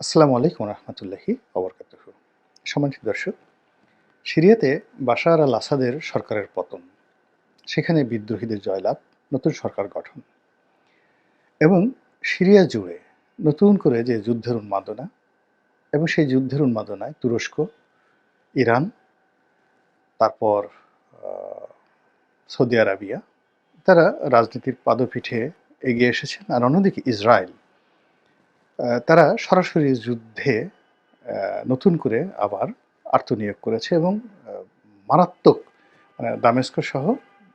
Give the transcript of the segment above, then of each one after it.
আসসালামু আলাইকুম রহমতুল্লাহি অবরকাত সম্মানিত দর্শক, সিরিয়াতে বাশার আল আসাদের সরকারের পতন, সেখানে বিদ্রোহীদের জয়লাভ, নতুন সরকার গঠন এবং সিরিয়া জুড়ে নতুন করে যে যুদ্ধের উন্মাদনা এবং সেই যুদ্ধের উন্মাদনায় তুরস্ক, ইরান, তারপর সৌদি আরাবিয়া, তারা রাজনীতির পাদপীঠে এগিয়ে এসেছেন আর অন্যদিকে ইসরায়েল। তারা সরাসরি যুদ্ধে নতুন করে আবার আত্মনিয়োগ করেছে এবং মারাত্মক মানে দামেস্ক সহ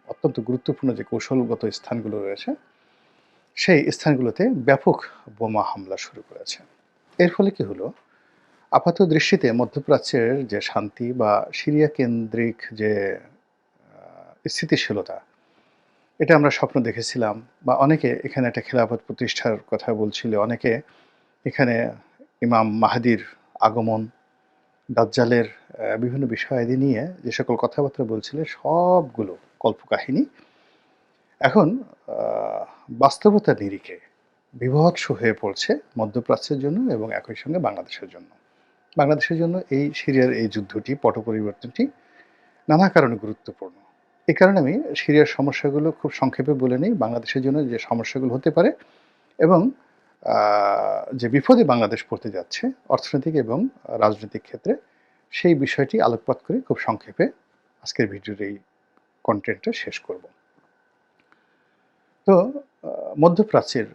অত্যন্ত গুরুত্বপূর্ণ যে কৌশলগত স্থানগুলো রয়েছে, সেই স্থানগুলোতে ব্যাপক বোমা হামলা শুরু করেছে। এর ফলে কি হলো? আপাত দৃষ্টিতে মধ্যপ্রাচ্যের যে শান্তি বা সিরিয়া কেন্দ্রিক যে স্থিতিশীলতা, এটা আমরা স্বপ্ন দেখেছিলাম বা অনেকে এখানে একটা খেলাফত প্রতিষ্ঠার কথা বলছিল, অনেকে এখানে ইমাম মাহাদির আগমন, দাজ্জালের বিভিন্ন বিষয়াদি নিয়ে যে সকল কথাবার্তা বলছিলেন সবগুলো কল্পকাহিনী। এখন বাস্তবতা নিরিখে বিভৎস হয়ে পড়ছে মধ্যপ্রাচ্যের জন্য এবং একই সঙ্গে বাংলাদেশের জন্য। বাংলাদেশের জন্য এই সিরিয়ার এই যুদ্ধটি, পট পরিবর্তনটি নানা কারণে গুরুত্বপূর্ণ। এই কারণে আমি সিরিয়ার সমস্যাগুলো খুব সংক্ষেপে বলে নিই। বাংলাদেশের জন্য যে সমস্যাগুলো হতে পারে এবং যে বিপদে বাংলাদেশ পড়তে যাচ্ছে, অর্থনৈতিক এবং রাজনৈতিক ক্ষেত্রে, সেই বিষয়টি আলোকপাত করে খুব সংক্ষেপে আজকের ভিডিওর এই কন্টেন্টটা শেষ করব। তো মধ্যপ্রাচ্যের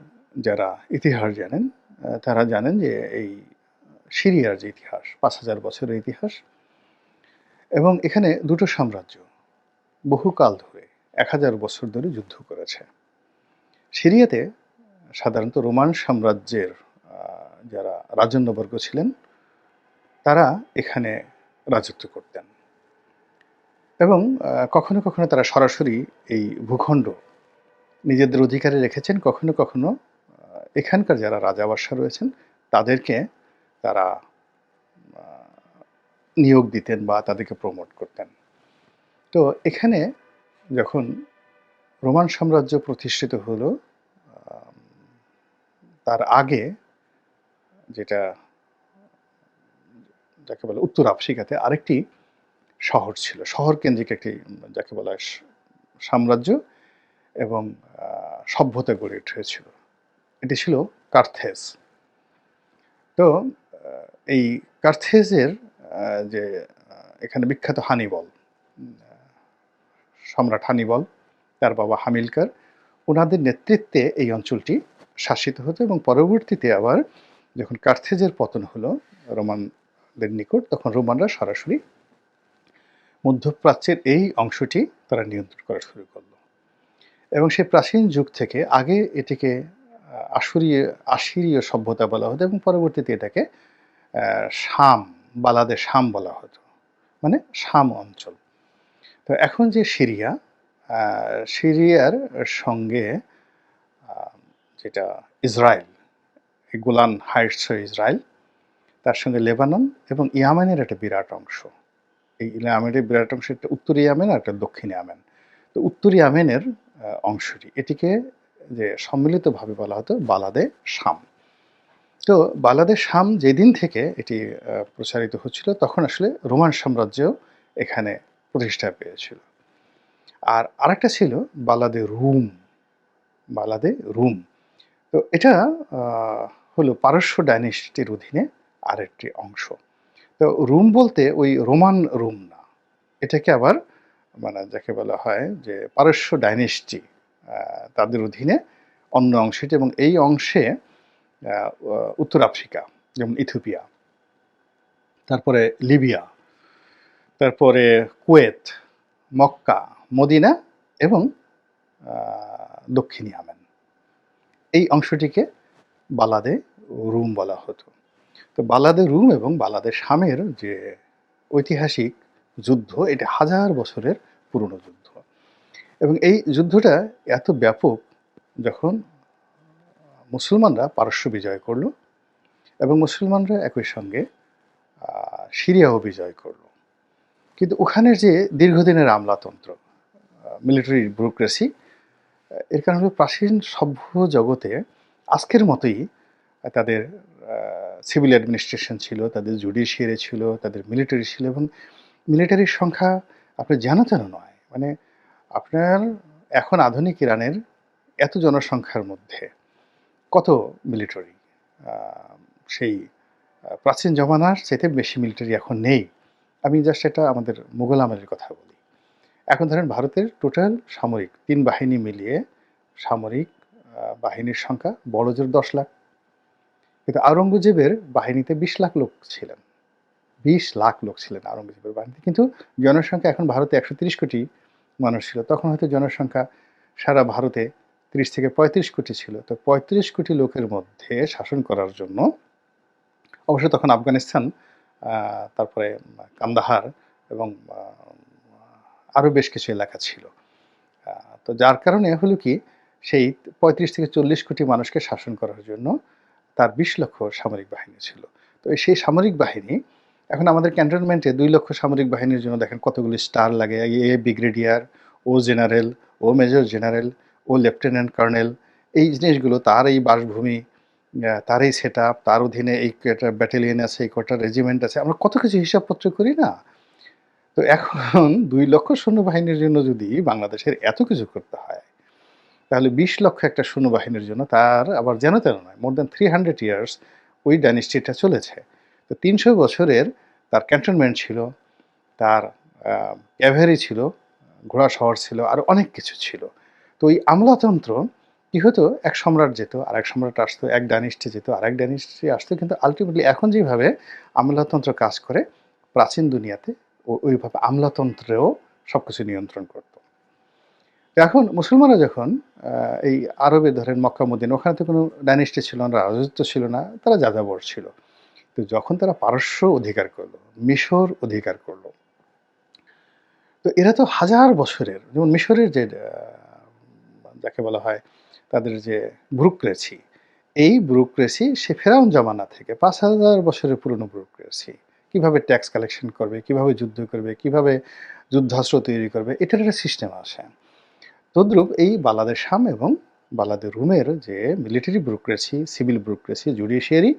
যারা ইতিহাস জানেন তারা জানেন যে এই সিরিয়ার যে ইতিহাস, পাঁচ হাজার বছরের ইতিহাস, এবং এখানে দুটো সাম্রাজ্য বহুকাল ধরে, এক হাজার বছর ধরে যুদ্ধ করেছে। সিরিয়াতে সাধারণত রোমান সাম্রাজ্যের যারা রাজন্যবর্গ ছিলেন, তারা এখানে রাজত্ব করতেন। এবং কখনো কখনো তারা সরাসরি এই ভূখণ্ড নিজেদের অধিকারে রেখেছেন, কখনো কখনো এখানকার যারা রাজাবাসা রয়েছেন, তাদেরকে তারা নিয়োগ দিতেন বা তাদেরকে প্রমোট করতেন। তো এখানে যখন রোমান সাম্রাজ্য প্রতিষ্ঠিত হলো আগে যেটা যাকে বলে উত্তর আফ্রিকাতে আরেকটি শহর ছিল। শহর কেন্দ্রিক একটি, যাকে বলা সাম্রাজ্য এবং সভ্যতা গড়ে উঠেছিল। এটি ছিল কার্থেস তো এই কার্থেজের যে এখানে বিখ্যাত হানিবল সম্রাট হানিবল, তার বাবা হামিলকার ওনাদের নেতৃত্বে এই অঞ্চলটি শাসিত হতো এবং পরবর্তীতে আবার যখন কার্থেজের পতন হলো রোমানদের নিকট, তখন রোমানরা সরাসরি মধ্যপ্রাচ্যের এই অংশটি তারা নিয়ন্ত্রণ করা শুরু করল। এবং সেই প্রাচীন যুগ থেকে আগে এটিকে আসুরীয় আশিরীয় সভ্যতা বলা হতো এবং পরবর্তীতে এটাকে শাম, বালাদে শাম বলা হতো মানে শাম অঞ্চল। তো এখন যে সিরিয়া সিরিয়ার সঙ্গে যেটা ইসরায়েল গোলান হাইটস ইসরায়েল, তার সঙ্গে লেবানন এবং ইয়ামেনের একটা বিরাট অংশ। এই ইয়ামেনের বিরাট অংশ একটা উত্তর ইয়ামেন আর একটা দক্ষিণ ইয়ামেন। তো উত্তর ইয়ামেনের অংশটি, এটিকে যে সম্মিলিতভাবে বলা হতো বালাদে শাম। তো বালাদে শাম যেদিন থেকে এটি প্রচারিত হচ্ছিল, তখন আসলে রোমান সাম্রাজ্য এখানে প্রতিষ্ঠা পেয়েছিল। আর আরেকটা ছিল বালাদে রুম বালাদে রুম। তো এটা হলো পারস্য ডাইনেস্টির অধীনে আরেকটি অংশ। তো রুম বলতে ওই রোমান রুম না। এটাকে আবার মানে যাকে বলা হয় যে পারস্য ডাইনেস্টি তাদের অধীনে অন্য অংশটি এবং এই অংশে উত্তর আফ্রিকা, যেমন ইথিওপিয়া, তারপরে লিবিয়া, তারপরে কুয়েত, মক্কা, মদিনা এবং দক্ষিণ ইয়ামেন এই অংশটিকে বালাদে রুম বলা হতো। তো বালাদে রুম এবং বালাদে শামের যে ঐতিহাসিক যুদ্ধ, এটা হাজার বছরের পুরনো যুদ্ধ। এবং এই যুদ্ধটা এত ব্যাপক যখন মুসলমানরা পারস্য বিজয় করল এবং মুসলমানরা একই সঙ্গে সিরিয়াও বিজয় করল। কিন্তু ওখানের যে দীর্ঘদিনের আমলাতন্ত্র মিলিটারি ব্যুরোক্রেসি এর কারণে প্রাচীন সভ্য জগতে আজকের মতোই তাদের সিভিল অ্যাডমিনিস্ট্রেশন ছিল, তাদের জুডিশিয়ারি ছিল, তাদের মিলিটারি ছিল এবং মিলিটারির সংখ্যা আপনার জানা তেন নয়। মানে আপনার এখন আধুনিক ইরানের এত জনসংখ্যার মধ্যে কত মিলিটারি সেই প্রাচীন জমানার চাইতে বেশি মিলিটারি এখন নেই। আমি জাস্ট এটা আমাদের মুঘল আমলের কথা বলি। এখন ধরেন ভারতের টোটাল সামরিক তিন বাহিনী মিলিয়ে সামরিক বাহিনীর সংখ্যা বড় জোর দশ লাখ। কিন্তু আওরঙ্গজেবের বাহিনীতে বিশ লাখ লোক ছিলেন। বিশ লাখ লোক ছিলেন আওরঙ্গজেবের বাহিনীতে। কিন্তু জনসংখ্যা এখন ভারতে একশো তিরিশ কোটি মানুষ ছিল। তখন হয়তো জনসংখ্যা সারা ভারতে তিরিশ থেকে পঁয়ত্রিশ কোটি ছিল। তো পঁয়ত্রিশ কোটি লোকের মধ্যে শাসন করার জন্য অবশ্য তখন আফগানিস্তান তারপরে কান্দাহার এবং আরও বেশ কিছু এলাকা ছিল। তো যার কারণে হলো কি, সেই পঁয়ত্রিশ থেকে চল্লিশ কোটি মানুষকে শাসন করার জন্য তার বিশ লক্ষ সামরিক বাহিনী ছিল। তো সেই সামরিক বাহিনী, এখন আমাদের ক্যান্টনমেন্টে দুই লক্ষ সামরিক বাহিনীর জন্য দেখেন কতগুলি স্টার লাগে। এ ব্রিগেডিয়ার, ও জেনারেল, ও মেজর জেনারেল, ও লেফটেন্যান্ট কর্নেল, এই জিনিসগুলো তার এই বাসভূমি তার এই সেট তার অধীনে এই ব্যাটালিয়ন আছে, এই কটা রেজিমেন্ট আছে। আমরা কত কিছু হিসাবপত্র করি না? তো এখন দুই লক্ষ সৈন্যবাহিনীর জন্য যদি বাংলাদেশের এত কিছু করতে হয়, তাহলে বিশ লক্ষ একটা সৈন্যবাহিনীর জন্য তার আবার যেন তেন নয় more than three hundred years ওই ডাইনেস্টিটা চলেছে। তো তিনশো বছরের তার ক্যান্টনমেন্ট ছিল, তার ক্যাভেরি ছিল ঘোড়া শহর ছিল, আর অনেক কিছু ছিল। তো ওই আমলাতন্ত্র কি হতো? এক সম্রাট যেত আর এক সম্রাট আসতো, এক ডাইনেস্টি যেত আর এক ডাইনেস্টি আসতো, কিন্তু আলটিমেটলি এখন যেভাবে আমলাতন্ত্র কাজ করে, প্রাচীন দুনিয়াতে ওইভাবে আমলাতন্ত্রেও সব কিছু নিয়ন্ত্রণ করত। এখন মুসলমানরা যখন এই আরবে ধরেন মক্কা, মদিন, ওখানে তো কোনো ডাইনেস্টি ছিল না, রাজত্ব ছিল না, তারা যাযাবর ছিল। তো যখন তারা পারস্য অধিকার করল, মিশর অধিকার করল, তো এরা তো হাজার বছরের, যেমন মিশরের যে যাকে বলা হয় তাদের যে ব্রুক্রেসি, এই ব্রুক্রেসি সে ফেরাউন জমানা থেকে পাঁচ হাজার বছরের পুরনো ব্রুক্রেসি। কীভাবে ট্যাক্স কালেকশন করবে, কীভাবে যুদ্ধ করবে, কীভাবে যুদ্ধাস্ত্র তৈরি করবে, এটার একটা সিস্টেম আছে তদ্রূপ এই বালাদের শাম এবং বালাদের রুমের যে military bureaucracy civil bureaucracy judiciary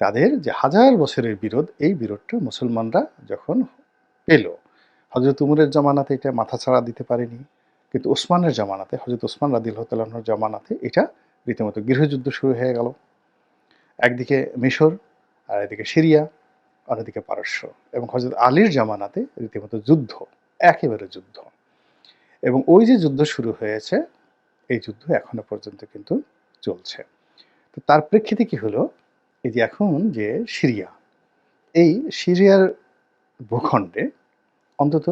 তাদের যে হাজার বছরের বিরোধ, এই বিরোধটা মুসলমানরা যখন পেল হজরত উমরের জামানাতে এটা মাথা ছাড়া দিতে পারেনি, কিন্তু ওসমানের জামানাতে হজরত ওসমান রাদিল হতালাহর জামানাতে এটা রীতিমতো গৃহযুদ্ধ শুরু হয়ে গেল। একদিকে মিশর, আর এদিকে সিরিয়া। এদিকে পারস্য এবং হজরত আলীর জামানাতে রীতিমতো যুদ্ধ, একেবারে যুদ্ধ। এবং ওই যে যুদ্ধ শুরু হয়েছে, এই যুদ্ধ এখনও পর্যন্ত কিন্তু চলছে। তো তার প্রেক্ষিতে কি হলো? এই যে এখন যে সিরিয়া, এই সিরিয়ার ভূখণ্ডে অন্তত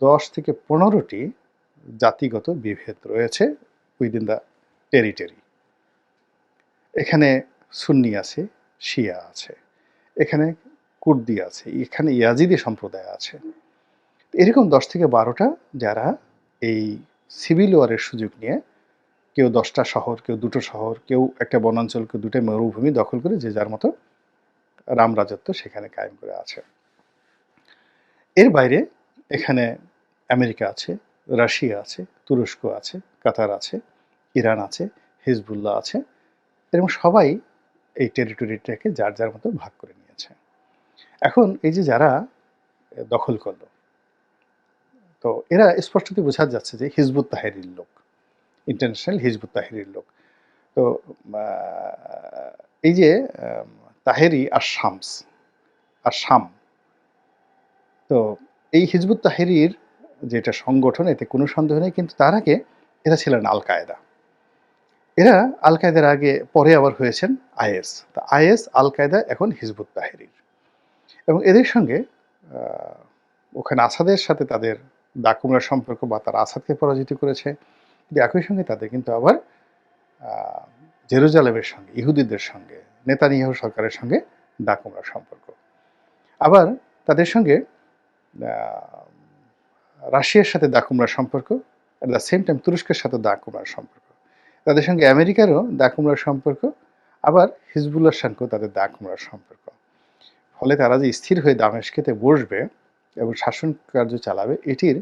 দশ থেকে পনেরোটি জাতিগত বিভেদ রয়েছে উইদিন দ্য টেরিটরি এখানে সুন্নি আছে, শিয়া আছে। এখানে কুর্দি আছে, এখানে ইয়াজিদি সম্প্রদায় আছে। এরকম দশ থেকে বারোটা যারা এই সিভিল ওয়ারের সুযোগ নিয়ে কেউ দশটা শহর, কেউ দুটো শহর, কেউ একটা বনাঞ্চল, কেউ দুটো মরুভূমি দখল করে যে যার মতো রাম রাজত্ব সেখানে কায়েম করে আছে। এর বাইরে এখানে আমেরিকা আছে, রাশিয়া আছে, তুরস্ক আছে, কাতার আছে, ইরান আছে, হিজবুল্লাহ আছে। এরকম সবাই এই টেরিটরিটাকে যার যার মতো ভাগ করে নিয়েছে। এখন এই যে যারা দখল করল, তো এরা স্পষ্টতই বোঝা যাচ্ছে যে হিজবুত তাহেরির লোক ইন্টারন্যাশনাল হিজবুত তাহেরির লোক। তো এই যে তাহেরি আর শামস, আর শাম, তো এই হিজবুত তাহেরির যেটা সংগঠন, এতে কোনো সন্দেহ নেই, কিন্তু তার আগে এরা ছিলেন আল কায়দা এরা আল কায়দার আগে, পরে আবার হয়েছেন আইএস। তা আইএস আল কায়দা এখন হিজবুত তাহেরির। এবং এদের সঙ্গে ওখানে আসাদের সাথে তাদের দাকুমরার সম্পর্ক বা তারা আসাদকে পরাজিত করেছে। কিন্তু একই সঙ্গে তাদের কিন্তু আবার জেরুজালেমের সঙ্গে, ইহুদিদের সঙ্গে, নেতানিয়াহু সরকারের সঙ্গে দাকুমরার সম্পর্ক। আবার তাদের সঙ্গে রাশিয়ার সাথে দাকুমরার সম্পর্ক অ্যাট দ্য সেম টাইম তুরস্কের সাথে দাকুমরার সম্পর্ক। তাদের সঙ্গে আমেরিকারও দাকুমরার সম্পর্ক, আবার হিজবুল্লার সঙ্গেও তাদের দাকুমরার সম্পর্ক। ফলে তারা যে স্থির হয়ে দামেস্কেতে বসবে এবং শাসন কার্য চালাবে, এটির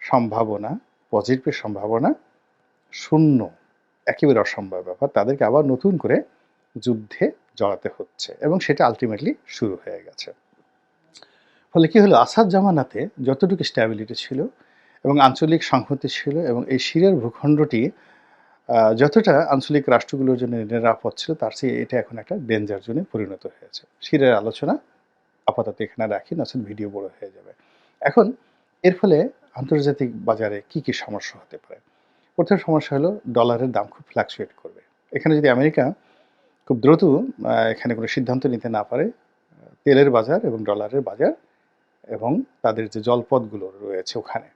সম্ভাবনা পজিটিভের সম্ভাবনা শূন্য। একেবারে অসম্ভব ব্যাপার। তাদেরকে আবার নতুন করে যুদ্ধে জড়াতে হচ্ছে এবং সেটা আলটিমেটলি শুরু হয়ে গেছে। ফলে কি হলো? আসাদ জামানাতে যতটুকু স্ট্যাবিলিটি ছিল এবং আঞ্চলিক সংহতি ছিল এবং এই সিরিয়ার ভূখণ্ডটি যতটা আঞ্চলিক রাষ্ট্রগুলোর জন্য নিরাপদ ছিল, তার চেয়ে এটা এখন একটা ডেঞ্জার জোনে পরিণত হয়েছে। সিরিয়ার আলোচনা আপাতত এখানে রাখি নচেত ভিডিও বড় হয়ে যাবে। এখন এর ফলে আন্তর্জাতিক বাজারে কি কি সমস্যা হতে পারে? প্রথম সমস্যা হলো ডলারের দাম খুব ফ্লাকচুয়েট করবে। এখানে যদি আমেরিকা খুব দ্রুত এখানে কোনো সিদ্ধান্ত নিতে না পারে, তেলের বাজার এবং ডলারের বাজার এবং তাদের যে জলপথগুলো রয়েছে ওখানে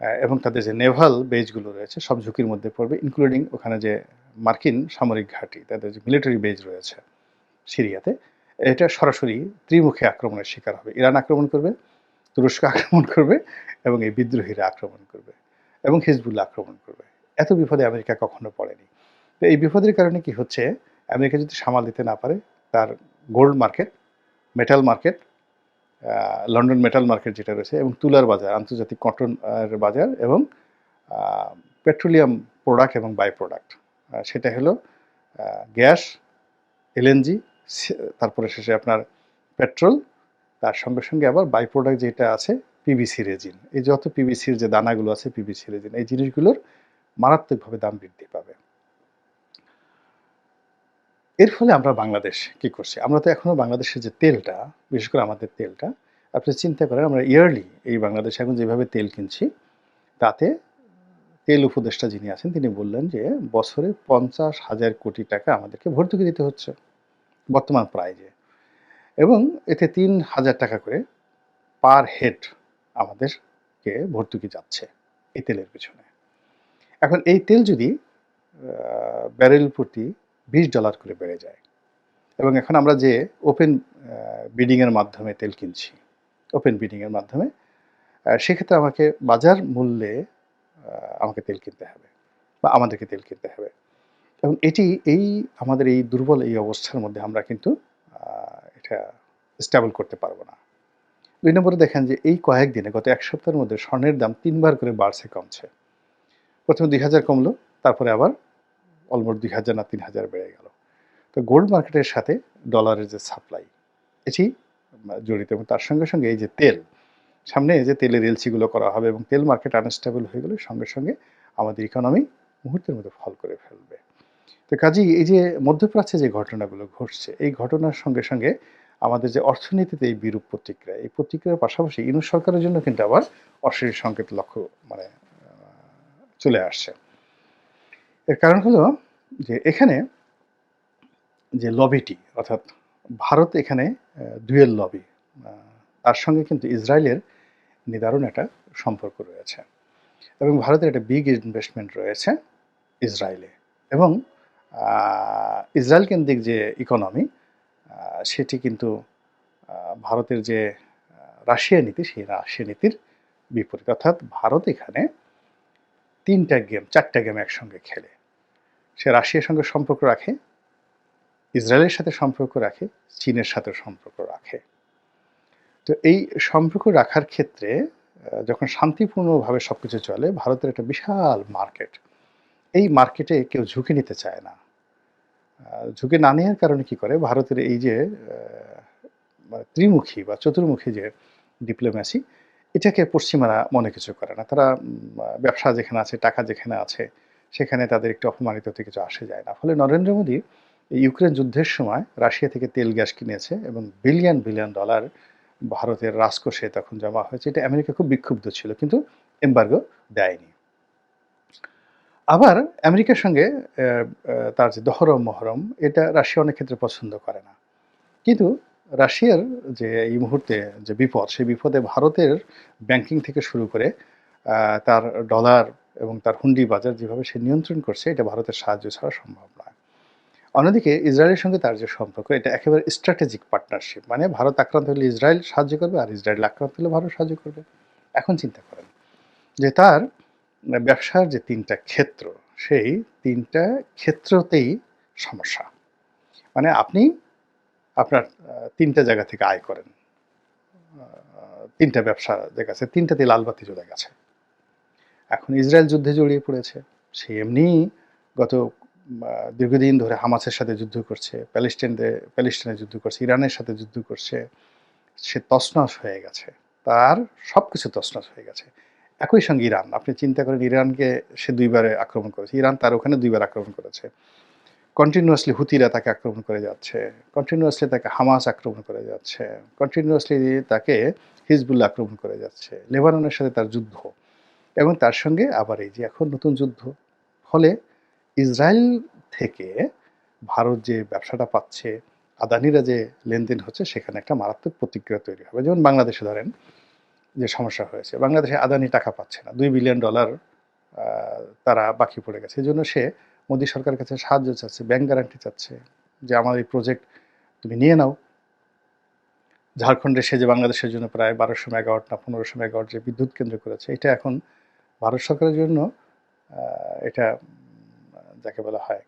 এবং তাদের যে নেভাল বেজগুলো রয়েছে, সব ঝুঁকির মধ্যে পড়বে ইনক্লুডিং ওখানে যে মার্কিন সামরিক ঘাঁটি, তাদের যে মিলিটারি বেজ রয়েছে সিরিয়াতে, এটা সরাসরি ত্রিমুখী আক্রমণের শিকার হবে। ইরান আক্রমণ করবে, তুরস্ক আক্রমণ করবে, এবং এই বিদ্রোহীরা আক্রমণ করবে, এবং হিজবুল্লাহ আক্রমণ করবে। এত বিপদে আমেরিকা কখনো পড়েনি। তো এই বিপদের কারণে কি হচ্ছে? আমেরিকা যদি সামাল দিতে না পারে, তার gold market metal market London metal market যেটা রয়েছে এবং তুলার বাজার, আন্তর্জাতিক কটন বাজার এবং পেট্রোলিয়াম প্রোডাক্ট এবং বাই প্রোডাক্ট সেটা হলো গ্যাস, এলএনজি তারপরে শেষে আপনার পেট্রোল, তার সঙ্গে সঙ্গে আবার বাই প্রোডাক্ট যেটা আছে পিভিসি রেজিন। এই যত পিভিসির যে দানাগুলো আছে পিভিসি রেজিন, এই জিনিসগুলোর মারাত্মকভাবে দাম বৃদ্ধি পাবে। এর ফলে আমরা বাংলাদেশ কি করছি? আমরা তো এখনও বাংলাদেশের যে তেলটা, বিশেষ করে আমাদের তেলটা, আপনি চিন্তা করেন আমরা ইয়ারলি এই বাংলাদেশে এখন যেভাবে তেল কিনছি, তাতে তেল উপদেষ্টা যিনি আছেন, তিনি বললেন যে বছরে পঞ্চাশ হাজার কোটি টাকা আমাদেরকে ভর্তুকি দিতে হচ্ছে, বর্তমান প্রাইজে এবং এতে তিন হাজার টাকা করে পার হেড আমাদেরকে ভর্তুকি যাচ্ছে এই তেলের পিছনে। এখন এই তেল যদি ব্যারেল প্রতি বিশ ডলার করে বেড়ে যায়। এবং এখন আমরা যে ওপেন বিডিংয়ের মাধ্যমে তেল কিনছি ওপেন বিডিংয়ের মাধ্যমে সেক্ষেত্রে আমাকে বাজার মূল্যে আমাকে তেল কিনতে হবে বা আমাদেরকে তেল কিনতে হবে। এবং এটি, এই আমাদের এই দুর্বল এই অবস্থার মধ্যে আমরা কিন্তু এটা স্টেবল করতে পারব না। দুই নম্বরে দেখেন যে এই কয়েকদিনে গত এক সপ্তাহের মধ্যে স্বর্ণের দাম তিনবার করে বাড়ছে, কমছে। প্রথমে দুই হাজার কমলো, তারপরে আবার অলমোস্ট দুই হাজার না তিন হাজার বেড়ে গেল। তো গোল্ড মার্কেটের সাথে ডলারের যে সাপ্লাই এটি জড়িত এবং তার সঙ্গে সঙ্গে এই যে তেল, সামনে যে তেলের এলসিগুলো করা হবে এবং তেল মার্কেট আনস্টেবল হয়ে গেলে সঙ্গে সঙ্গে আমাদের ইকোনমি মুহূর্তের মধ্যে ফল করে ফেলবে। তো কাজেই এই যে মধ্যপ্রাচ্যে যে ঘটনাগুলো ঘটছে, এই ঘটনার সঙ্গে সঙ্গে আমাদের যে অর্থনীতিতে এই বিরূপ প্রতিক্রিয়া, এই প্রতিক্রিয়ার পাশাপাশি ইনু সরকারের জন্য কিন্তু আবার অশরীর সংকেত লক্ষ্য মানে চলে আসছে। এর কারণ হলো যে এখানে যে লবিটি, অর্থাৎ ভারত এখানে ডুয়েল লবি তার সঙ্গে কিন্তু ইসরায়েলের নিদারুণ একটা সম্পর্ক রয়েছে এবং ভারতের একটা বিগ ইনভেস্টমেন্ট রয়েছে ইসরায়েলে এবং ইসরায়েল কেন্দ্রিক যে ইকোনমি সেটি কিন্তু ভারতের যে রাশিয়া নীতি, সেই রাশিয়া নীতির বিপরীত। অর্থাৎ ভারত এখানে তিনটা গেম চারটা গেম একসঙ্গে খেলে। সে রাশিয়ার সঙ্গে সম্পর্ক রাখে, ইসরায়েলের সাথে সম্পর্ক রাখে, চীনের সাথে সম্পর্ক রাখে। তো এই সম্পর্ক রাখার ক্ষেত্রে যখন শান্তিপূর্ণভাবে সব কিছু চলে, ভারতের একটা বিশাল মার্কেট। এই মার্কেটে কেউ ঝুঁকি নিতে চায় না। ঝুঁকি না নেওয়ার কারণে কি করে? ভারতের এই যে মানে ত্রিমুখী বা চতুর্মুখী যে ডিপ্লোম্যাসি এটাকে পশ্চিমারা মনে কিছু করে না। তারা ব্যবসা যেখানে আছে, টাকা যেখানে আছে সেখানে তাদের একটু অপমানিত হতে কিছু আসে যায় না। ফলে নরেন্দ্র মোদী ইউক্রেন যুদ্ধের সময় রাশিয়া থেকে তেল গ্যাস কিনেছে এবং বিলিয়ন বিলিয়ন ডলার ভারতের রাজকোষে তখন জমা হয়েছে। এটা আমেরিকা খুব বিক্ষুব্ধ ছিল, কিন্তু এম্বার্গো দেয়নি। আবার আমেরিকার সঙ্গে তার যে দহরম মহরম, এটা রাশিয়া অনেক ক্ষেত্রে পছন্দ করে না। কিন্তু রাশিয়ার যে এই মুহূর্তে যে বিপদ, সেই বিপদে ভারতের ব্যাংকিং থেকে শুরু করে তার ডলার এবং তার হুন্ডি বাজার যেভাবে সে নিয়ন্ত্রণ করছে, এটা ভারতের সাহায্য ছাড়া সম্ভব নয়। অন্যদিকে ইসরায়েলের সঙ্গে তার যে সম্পর্ক, এটা একেবারে স্ট্র্যাটেজিক পার্টনারশিপ মানে ভারত আক্রান্ত হলে ইসরায়েল সাহায্য করবে আর ইসরায়েল আক্রান্ত হলে ভারত সাহায্য করবে। এখন চিন্তা করেন যে তার ব্যবসার যে তিনটা ক্ষেত্র, সেই তিনটা ক্ষেত্রতেই সমস্যা। মানে আপনি আপনার তিনটা জায়গা থেকে আয় করেন। তিনটা ব্যবসা জায়গা আছে তিনটাতে লালবাতি জ্বলে গেছে। এখন ইসরায়েল যুদ্ধে জড়িয়ে পড়েছে। সে এমনি গত দীর্ঘদিন ধরে হামাসের সাথে যুদ্ধ করছে প্যালেস্টাইনে প্যালেস্টাইনে যুদ্ধ করছে, ইরানের সাথে যুদ্ধ করছে। সে তছনছ হয়ে গেছে। তার সব কিছু তছনছ হয়ে গেছে। একই সঙ্গে ইরান, আপনি চিন্তা করেন ইরানকে সে দুইবারে আক্রমণ করেছে। ইরান তার ওখানে দুইবার আক্রমণ করেছে। কন্টিনিউয়াসলি হুতিরা তাকে আক্রমণ করে যাচ্ছে। কন্টিনিউয়াসলি তাকে হামাস আক্রমণ করে যাচ্ছে। কন্টিনিউয়াসলি তাকে হিজবুল্লা আক্রমণ করে যাচ্ছে। লেবাননের সাথে তার যুদ্ধ। এবং তার সঙ্গে আবার এই যে এখন নতুন যুদ্ধ। ফলে ইসরায়েল থেকে ভারত যে ব্যবসাটা পাচ্ছে, আদানিরা যে লেনদেন হচ্ছে, সেখানে একটা মারাত্মক প্রতিক্রিয়া তৈরি হবে। যেমন বাংলাদেশে ধরেন যে সমস্যা হয়েছে, বাংলাদেশে আদানি টাকা পাচ্ছে না। দুই বিলিয়ন ডলার তারা বাকি পড়ে গেছে। এই জন্য সে মোদী সরকারের কাছে সাহায্য চাচ্ছে, ব্যাংক গ্যারান্টি চাচ্ছে যে আমার এই প্রজেক্ট তুমি নিয়ে নাও। ঝাড়খণ্ডে সে যে বাংলাদেশের জন্য প্রায় বারোশো মেগাওয়াট না পনেরোশো মেগাওয়াট যে বিদ্যুৎ কেন্দ্র করেছে, এটা এখন ভারত সরকারের জন্য এটা যাকে বলা হয়,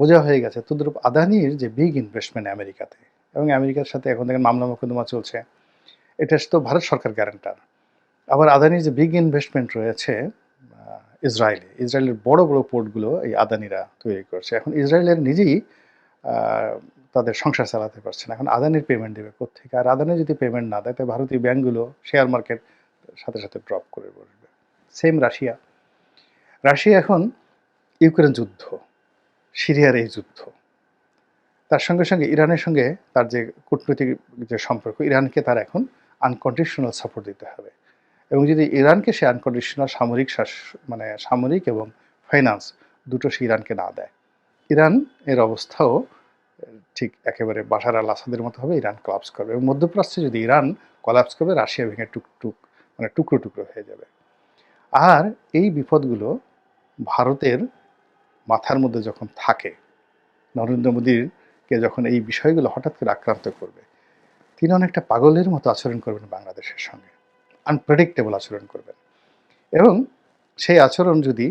বোঝা হয়ে গেছে। তদ্রুপ আদানির যে বিগ ইনভেস্টমেন্ট আমেরিকাতে, এবং আমেরিকার সাথে এখন দেখেন মামলা মোকদ্দমা চলছে, এটা তো ভারত সরকার গ্যারান্টার আবার আদানির যে বিগ ইনভেস্টমেন্ট রয়েছে ইসরায়েলে, ইসরায়েলের বড় বড় পোর্টগুলো এই আদানিরা তৈরি করছে। এখন ইসরায়েলের নিজেই তাদের সংসার চালাতে পারছে না। এখন আদানির পেমেন্ট দেবে কোথেকে আর আদানি যদি পেমেন্ট না দেয়, তাহলে ভারতীয় ব্যাংকগুলো শেয়ার মার্কেট সাথে সাথে ড্রপ করে বসবে। Same Russia. রাশিয়া এখন ইউক্রেন যুদ্ধ, সিরিয়ার এই যুদ্ধ। তার সঙ্গে সঙ্গে ইরানের সঙ্গে তার যে কূটনৈতিক যে সম্পর্ক, ইরানকে তার এখন আনকন্ডিশনাল সাপোর্ট দিতে হবে। এবং যদি ইরানকে সে আনকন্ডিশনাল সামরিক মানে সামরিক এবং ফাইন্যান্স দুটো সে ইরানকে না দেয়, ইরান এর অবস্থাও ঠিক একেবারে বাশার আল আসাদের মতো হবে, ইরান কলাপস করবে। এবং মধ্যপ্রাচ্যে যদি ইরান কলাপস করবে, রাশিয়া ভেঙে টুক টুক মানে টুকরো টুকরো হয়ে যাবে। আর এই বিপদগুলো ভারতের মাথার মধ্যে যখন থাকে, নরেন্দ্র মোদীরকে যখন এই বিষয়গুলো হঠাৎ করে আক্রান্ত করবে, তিনি অনেকটা পাগলের মতো আচরণ করবেন বাংলাদেশের সঙ্গে আনপ্রেডিক্টেবল আচরণ করবেন। এবং সেই আচরণ যদি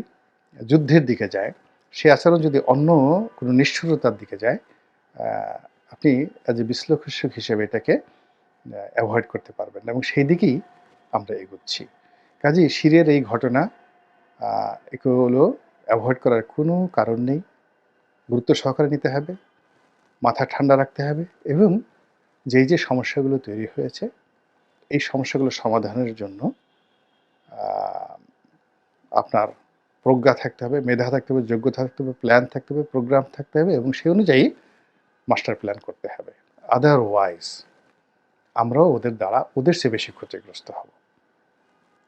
যুদ্ধের দিকে যায়, সেই আচরণ যদি অন্য কোনো নিষ্ঠুরতার দিকে যায় আপনি অ্যাজ এ বিশ্লেষক হিসেবে এটাকে অ্যাভয়েড করতে পারবেন। এবং সেই দিকেই আমরা এগোচ্ছি। কাজেই শিরের এই ঘটনা এগুলো অ্যাভয়েড করার কোনো কারণ নেই। গুরুত্ব সহকারে নিতে হবে, মাথা ঠান্ডা রাখতে হবে এবং যেই যে সমস্যাগুলো তৈরি হয়েছে, এই সমস্যাগুলো সমাধানের জন্য আপনার প্রজ্ঞা থাকতে হবে, মেধা থাকতে হবে যোগ্যতা থাকতে হবে প্ল্যান থাকতে হবে প্রোগ্রাম থাকতে হবে এবং সেই অনুযায়ী মাস্টার প্ল্যান করতে হবে। আদারওয়াইজ আমরাও ওদের দ্বারা, ওদের চেয়ে বেশি ক্ষতিগ্রস্ত হব।